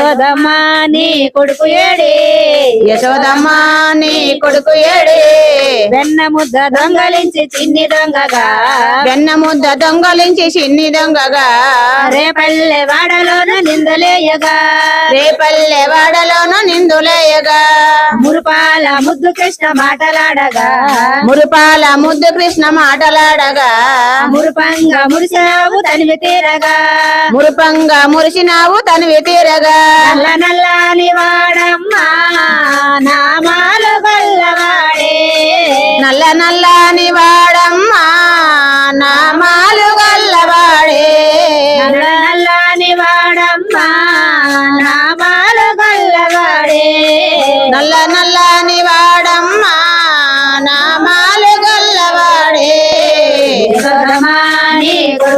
యశోదమ్మ నీ కొడుకు ఏడే? యశోదమ్మ నీ కొడుకు ఏడే? వెన్న ముద్ద దొంగలించి చిన్ని దొంగగా. వెన్న ముద్ద దొంగలించి చిన్ని దొంగగా. రేపల్లె వాడలోన నిందలేయగా. రేపల్లె వాడలోన నిందులేయగా. మురుపాల ముద్దు కృష్ణ మాటలాడగా. మురుపాల ముద్దు కృష్ణ మాటలాడగా. మురుపంగా మురిసావు తనివి తీరగా. మురుపంగా మురిసినావు తనివి తీరగా. నల్ల నల్లని వాడమ్మా నామాలు గల్లవాడే నల్ల నల్లని వాడమ్మా నామాలు గల్లవాడే నల్ల నల్లని వాడమ్మా